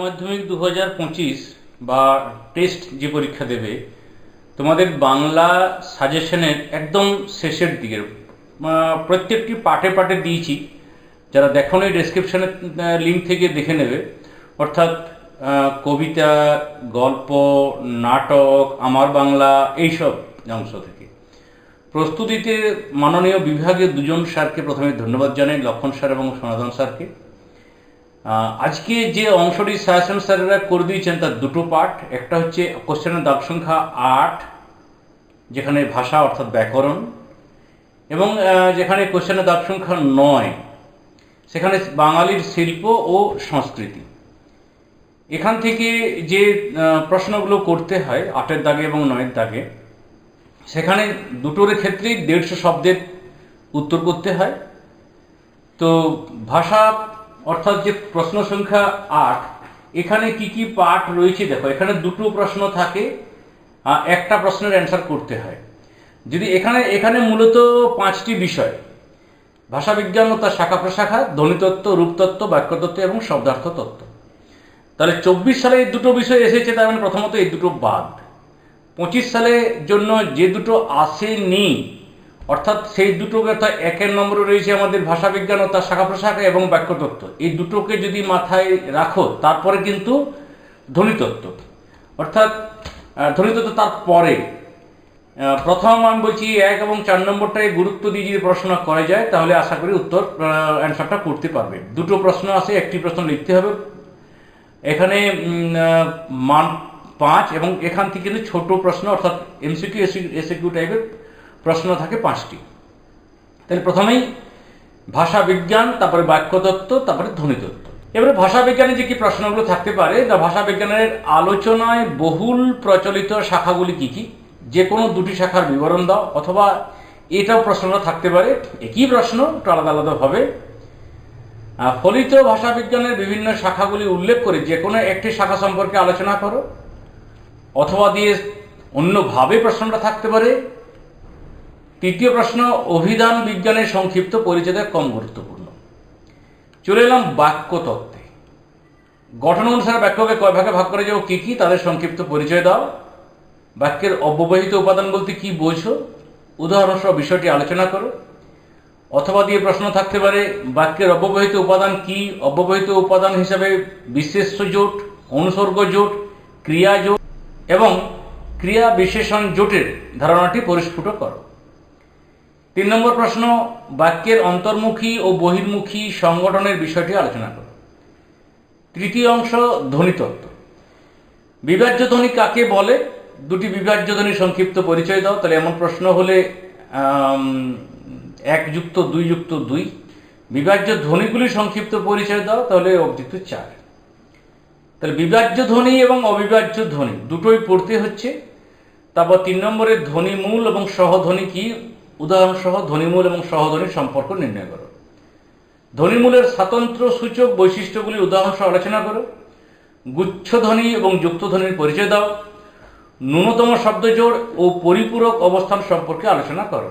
মাধ্যমিক দু হাজার পঁচিশ বা টেস্ট যে পরীক্ষা দেবে, তোমাদের বাংলা সাজেশনের একদম শেষের দিকের প্রত্যেকটি পার্টে পার্টে দিয়েছি। যারা দেখো এই ডেসক্রিপশনের লিঙ্ক থেকে দেখে নেবে। অর্থাৎ কবিতা, গল্প, নাটক, আমার বাংলা এইসব অংশ থেকে। প্রস্তুতিতে মাননীয় বিভাগের দুজন স্যারকে প্রথমে ধন্যবাদ জানাই, লক্ষণ স্যার এবং সনাতন স্যারকে। আজকে যে অংশটি সায়াসন স্যারেরা করে দিয়েছেন তার দুটো পার্ট। একটা হচ্ছে কোশ্চেনের দাগ সংখ্যা আট, যেখানে ভাষা অর্থাৎ ব্যাকরণ, এবং যেখানে কোশ্চেনের দাগ সংখ্যা নয়, সেখানে বাঙালির শিল্প ও সংস্কৃতি। এখান থেকে যে প্রশ্নগুলো করতে হয়, আটের দাগে এবং নয়ের দাগে, সেখানে দুটোর ক্ষেত্রেই দেড়শো শব্দের উত্তর করতে হয়। তো ভাষা অর্থাৎ যে প্রশ্ন সংখ্যা আট, এখানে কি কি পার্ট রয়েছে দেখো, এখানে দুটো প্রশ্ন থাকে একটা প্রশ্নের অ্যান্সার করতে হয়। যদি এখানে এখানে মূলত পাঁচটি বিষয় ভাষাবিজ্ঞান ও তার শাখা প্রশাখা ধ্বনিতত্ত্ব রূপতত্ত্ব বাক্যতত্ত্ব এবং শব্দার্থ তত্ত্ব। তাহলে চব্বিশ সালে এই দুটো বিষয় এসেছে, তার মানে প্রথমত এই দুটো বাদ। পঁচিশ সালের জন্য যে দুটো আসেনি অর্থাৎ সেই দুটোকে অর্থাৎ একের নম্বরে রয়েছে আমাদের ভাষাবিজ্ঞান ও তার শাখা প্রশাখা এবং বাক্যতত্ত্ব। এই দুটোকে যদি মাথায় রাখো, তারপরে কিন্তু ধ্বনিতত্ত্ব। অর্থাৎ ধ্বনিতত্ত্ব তার পরে প্রথম আমি বলছি এক এবং চার নম্বরটায় গুরুত্ব দিয়ে যদি প্রশ্ন করা যায়, তাহলে আশা করি উত্তর অ্যান্সারটা করতে পারবে। দুটো প্রশ্ন আছে, একটি প্রশ্ন লিখতে হবে। এখানে মান পাঁচ এবং এখান থেকে কিন্তু ছোট প্রশ্ন, অর্থাৎ এমসিকিউ এসিকিউ টাইপের প্রশ্ন থাকে পাঁচটি। তাহলে প্রথমেই ভাষা বিজ্ঞান তারপরে বাক্যতত্ত্ব তারপরে ধ্বনিতত্ত্ব। এবারে ভাষা বিজ্ঞানে যে কি প্রশ্নগুলো থাকতে পারে তা ভাষা বিজ্ঞানের আলোচনায় বহুল প্রচলিত শাখাগুলি কি কি? যে কোনো দুটি শাখার বিবরণ দাও অথবা এটাও প্রশ্নটা থাকতে পারে একই প্রশ্ন একটু আলাদা আলাদা হবে আহ, ফলিত ভাষাবিজ্ঞানের বিভিন্ন শাখাগুলি উল্লেখ করে যে কোনো একটি শাখা সম্পর্কে আলোচনা করো অথবা দিয়ে অন্যভাবে প্রশ্নটা থাকতে পারে। তৃতীয় প্রশ্ন, অভিধান বিজ্ঞানের সংক্ষিপ্ত পরিচয় কম গুরুত্বপূর্ণ। চলে এলাম বাক্য তত্ত্বে গঠন অনুসারে বাক্যকে কয় ভাগে ভাগ করে যাও কী কী? তাদের সংক্ষিপ্ত পরিচয় দাও। বাক্যের অব্যবহিত উপাদান বলতে কি বোঝো? উদাহরণসহ বিষয়টি আলোচনা করো। অথবা দিয়ে প্রশ্ন থাকতে পারে, বাক্যের অব্যবহিত উপাদান কি? অব্যবহিত উপাদান হিসাবে বিশেষ্য জোট, অনুসর্গ জোট, ক্রিয়া জোট এবং ক্রিয়া বিশেষণ জোটের ধারণাটি পরিস্ফুট করো। তিন নম্বর প্রশ্ন, বাক্যের অন্তর্মুখী ও বহির্মুখী সংগঠনের বিষয়টি আলোচনা করো। তৃতীয় অংশ, ধ্বনিতত্ত্ব। বিভাজ্য ধ্বনি কাকে বলে? দুটি বিভাজ্য ধ্বনি সংক্ষিপ্ত পরিচয় দাও, তাহলে এমন প্রশ্ন হলে এক যুক্ত, দুই যুক্ত, দুই। বিভাজ্য ধ্বনিগুলি সংক্ষিপ্ত পরিচয় দাও, তাহলে অবযুক্ত চার। তাহলে বিভাজ্য ধ্বনি এবং অবিভাজ্য ধ্বনি দুটোই পড়তে হচ্ছে। তারপর তিন নম্বরে ধ্বনিমূল এবং সহধ্বনি কি? উদাহরণ সহ ধ্বনিমূল এবং সহধ্বনির সম্পর্ক নির্ণয় করো। ধ্বনিমূলের স্বাতন্ত্র সূচক বৈশিষ্ট্যগুলি উদাহরণ সহ আলোচনা করো। গুচ্ছধ্বনি এবং যুক্তধ্বনির পরিচয় দাও। ন্যূনতম শব্দজোড় ও পরিপূরক অবস্থান সম্পর্কে আলোচনা করো।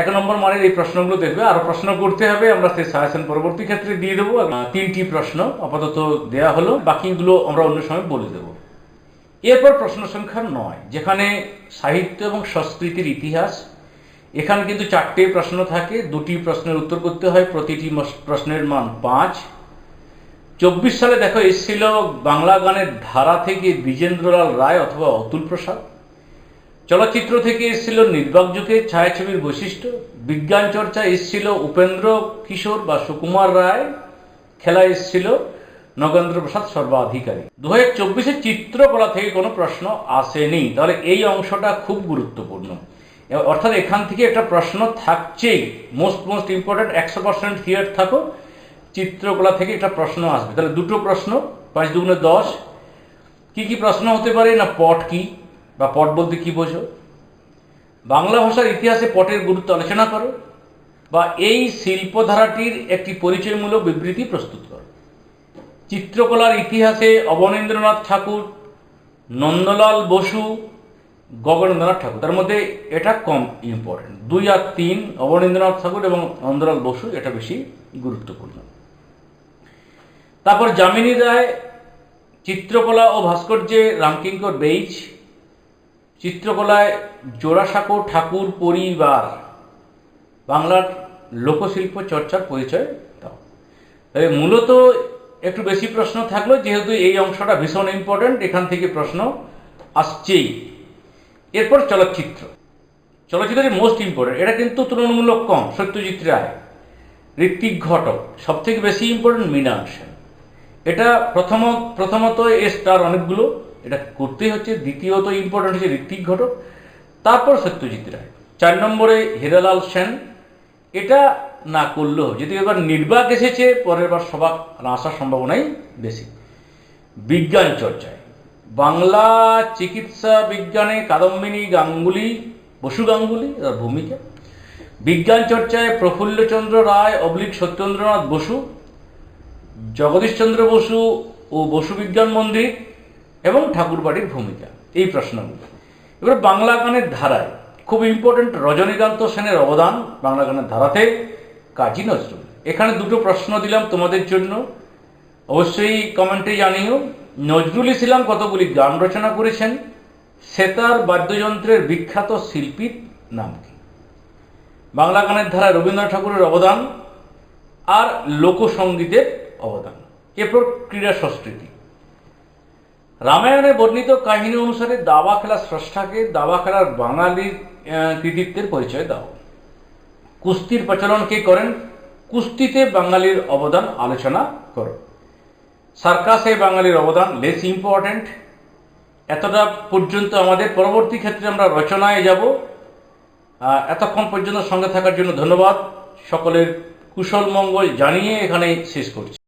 এক নম্বর মানের এই প্রশ্নগুলো দেখবে। আরও প্রশ্ন করতে হবে। আমরা সেই সাজেশন পরবর্তী ক্ষেত্রে দিয়ে দেবো। তিনটি প্রশ্ন আপাতত দেয়া হলো। বাকিগুলো আমরা অন্য সময় বলে দেবো। এরপর প্রশ্ন সংখ্যা নয়, যেখানে সাহিত্য এবং সংস্কৃতির ইতিহাস এখানে কিন্তু চারটে প্রশ্ন থাকে, দুটি প্রশ্নের উত্তর করতে হয়, প্রতিটি প্রশ্নের মান পাঁচ। চব্বিশ সালে দেখো, এসেছিল বাংলা গানের ধারা থেকে বিজেন্দ্রলাল রায় অথবা অতুল প্রসাদ। চলচ্চিত্র থেকে এসেছিল নির্বাক যুগের ছায়াছবির বৈশিষ্ট্য। বিজ্ঞান চর্চা এসেছিল উপেন্দ্র কিশোর বা সুকুমার রায়। খেলা এসেছিল নগেন্দ্র প্রসাদ সর্বাধিকারী। দু হাজার চব্বিশের চিত্রকলা থেকে কোনো প্রশ্ন আসেনি। তাহলে এই অংশটা খুব গুরুত্বপূর্ণ। অর্থাৎ এখান থেকে একটা প্রশ্ন থাকছেই। মোস্ট মোস্ট ইম্পর্ট্যান্ট একশো পার্সেন্ট থিয়ার থাকো চিত্রকলা থেকে একটা প্রশ্ন আসবে। তাহলে দুটো প্রশ্ন, পাঁচ দুগুণে দশ। কী কী প্রশ্ন হতে পারে না পট কি? বা পট বলতে কী বোঝো? বাংলা ভাষার ইতিহাসে পটের গুরুত্ব আলোচনা করো। বা এই শিল্পধারাটির একটি পরিচয়মূলক বিবৃতি প্রস্তুত করো। চিত্রকলার ইতিহাসে অবনীন্দ্রনাথ ঠাকুর, নন্দলাল বসু গগনেন্দ্রনাথ ঠাকুর। তার মধ্যে এটা কম ইম্পর্টেন্ট দুই আর তিন অবনীন্দ্রনাথ ঠাকুর এবং নন্দলাল বসু, এটা বেশি গুরুত্বপূর্ণ। তারপর যামিনী রায়, চিত্রকলা ও ভাস্কর্যে রামকিঙ্কর বেইজ, চিত্রকলায় জোড়াসাঁকো ঠাকুর পরিবার, বাংলার লোকশিল্প চর্চার পরিচয় দাও। তবে মূলত একটু বেশি প্রশ্ন থাকল, যেহেতু এই অংশটা ভীষণ ইম্পর্ট্যান্ট এখান থেকে প্রশ্ন আসছেই। এরপর চলচ্চিত্র। চলচ্চিত্রের মোস্ট ইম্পর্টেন্ট এটা কিন্তু তুলনামূলক কম, সত্যজিৎ রায়। ঋত্বিক ঘটক সব থেকে বেশি ইম্পর্টেন্ট মৃণাল সেন এটা প্রথম প্রথমত এ স্টার অনেকগুলো, এটা করতেই হচ্ছে। দ্বিতীয়ত ইম্পর্টেন্ট হচ্ছে ঋত্বিক ঘটক, তারপর সত্যজিৎ রায়। চার নম্বরে হিরালাল সেন। এটা না করলেও, যদি এবার নির্বাক এসেছে, পরের বার সবাক আসার সম্ভাবনাই বেশি। বিজ্ঞান চর্চায়। বাংলা চিকিৎসা বিজ্ঞানে কাদম্বিনী গাঙ্গুলি, বসু গাঙ্গুলি তার ভূমিকা। বিজ্ঞান চর্চায় প্রফুল্লচন্দ্র রায়, অবলিক সত্যেন্দ্রনাথ বসু জগদীশচন্দ্র বসু ও বসু বিজ্ঞান মন্দির এবং ঠাকুরবাড়ির ভূমিকা, এই প্রশ্নগুলো। এবার বাংলা গানের ধারায় খুব ইম্পর্ট্যান্ট রজনীকান্ত সেনের অবদান বাংলা গানের ধারাতে কাজী নজরুল। এখানে দুটো প্রশ্ন দিলাম তোমাদের জন্য। অবশ্যই কমেন্টে জানিও। নজরুল ইসলাম কতগুলি গান রচনা করেছেন? সেতার বাদ্যযন্ত্রের বিখ্যাত শিল্পীর নাম কি? বাংলা গানের ধারায় রবীন্দ্রনাথ ঠাকুরের অবদান আর লোকসঙ্গীতের অবদান। এরপর ক্রীড়া সংস্কৃতি। রামায়ণে বর্ণিত কাহিনী অনুসারে দাবা খেলা স্রষ্টাকে দাবা খেলার বাঙালির কৃতিত্বের পরিচয় দাও। কুস্তির প্রচলন কে করেন? কুস্তিতে বাঙালির অবদান আলোচনা করো। সার্কাসে বাঙালির অবদান লেস ইম্পর্ট্যান্ট এতটা পর্যন্ত আমাদের পরবর্তী ক্ষেত্রে আমরা রচনায় যাব। এতক্ষণ পর্যন্ত সঙ্গে থাকার জন্য ধন্যবাদ। সকলের কুশল মঙ্গল জানিয়ে এখানে শেষ করছি।